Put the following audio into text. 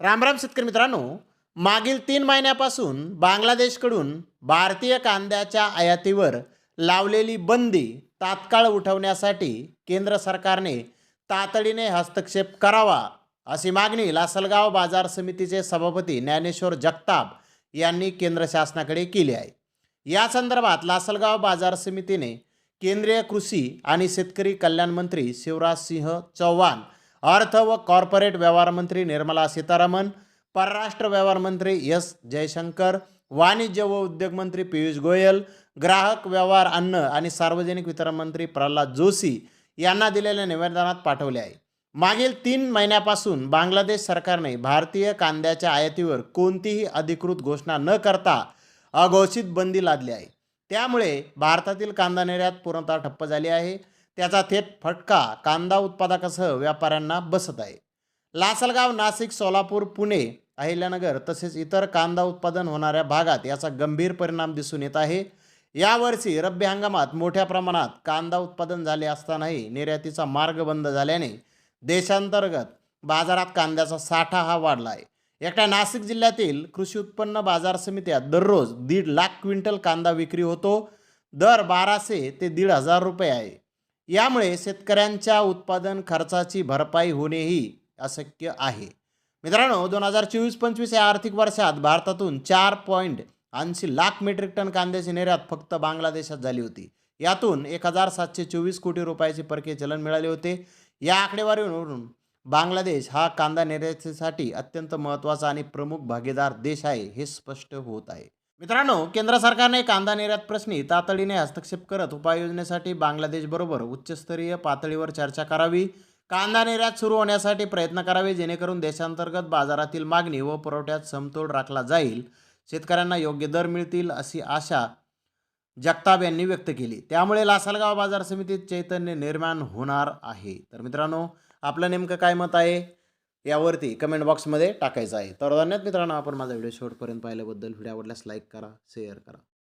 रामराम शेतकरी मित्रांनो मागील तीन महिन्यापासून बांगलादेशकडून भारतीय कांद्याच्या आयातीवर लावलेली बंदी तात्काळ उठवण्यासाठी केंद्र सरकारने तातडीने हस्तक्षेप करावा अशी मागणी लासलगाव बाजार समितीचे सभापती ज्ञानेश्वर जगताप यांनी केंद्र शासनाकडे केली आहे. या संदर्भात लासलगाव बाजार समितीने केंद्रीय कृषी आणि शेतकरी कल्याण मंत्री शिवराज सिंह चौहान अर्थ व कॉर्पोरेट व्यवहार मंत्री निर्मला सीतारामन परराष्ट्र व्यवहार मंत्री एस जयशंकर वाणिज्य व उद्योग मंत्री पियुष गोयल ग्राहक व्यवहार अन्न आणि सार्वजनिक वितरण मंत्री प्रल्हाद जोशी यांना दिलेल्या निवेदनात पाठवले आहे. मागील तीन महिन्यापासून बांगलादेश सरकारने भारतीय कांद्याच्या आयातीवर कोणतीही अधिकृत घोषणा न करता अघोषित बंदी लादली आहे. त्यामुळे भारतातील कांदा निर्यात पूर्णतः ठप्प झाली आहे. त्याचा थेट फटका कांदा उत्पादकासह व्यापाऱ्यांना बसत आहे. लासलगाव नाशिक सोलापूर पुणे अहिल्यानगर तसेच इतर कांदा उत्पादन होणाऱ्या भागात याचा गंभीर परिणाम दिसून येत आहे. यावर्षी रब्बी हंगामात मोठ्या प्रमाणात कांदा उत्पादन झाले असतानाही निर्यातीचा मार्ग बंद झाल्याने देशांतर्गत बाजारात कांद्याचा साठा हा वाढला आहे एकट्या नाशिक जिल्ह्यातील कृषी उत्पन्न बाजार समित्यात दररोज दीड लाख क्विंटल कांदा विक्री होतो. दर बाराशे ते दीड हजार रुपये आहे. यामुळे शेतकऱ्यांच्या उत्पादन खर्चाची भरपाई होणेही अशक्य आहे. मित्रांनो दोन हजार चोवीस पंचवीस या आर्थिक वर्षात भारतातून चार पॉईंट ऐंशी लाख मेट्रिक टन कांद्याची निर्यात फक्त बांगलादेशात झाली होती. यातून एक हजार सातशे चोवीस कोटी रुपयाचे परकीय चलन मिळाले होते. या आकडेवारीवरून बांगलादेश हा कांदा निर्यातीसाठी अत्यंत महत्त्वाचा आणि प्रमुख भागीदार देश आहे हे स्पष्ट होत आहे. मित्रांनो केंद्र सरकारने कांदा निर्यात प्रश्नी तातडीने हस्तक्षेप करत उपाययोजनेसाठी बांगलादेशबरोबर उच्चस्तरीय पातळीवर चर्चा करावी. कांदा निर्यात सुरू होण्यासाठी प्रयत्न करावे जेणेकरून देशांतर्गत बाजारातील मागणी व पुरवठ्यात समतोल राखला जाईल. शेतकऱ्यांना योग्य दर मिळतील अशी आशा जगताप यांनी व्यक्त केली. त्यामुळे लासलगाव बाजार समितीत चैतन्य निर्माण होणार आहे. तर मित्रांनो आपलं नेमकं काय मत आहे? यावरती कमेंट बॉक्समध्ये टाकायचं आहे. तर धन्यवाद मित्रांनो आपण माझा व्हिडिओ शेवटपर्यंत पाहिल्याबद्दल. व्हिडिओ आवडल्यास लाईक करा शेअर करा.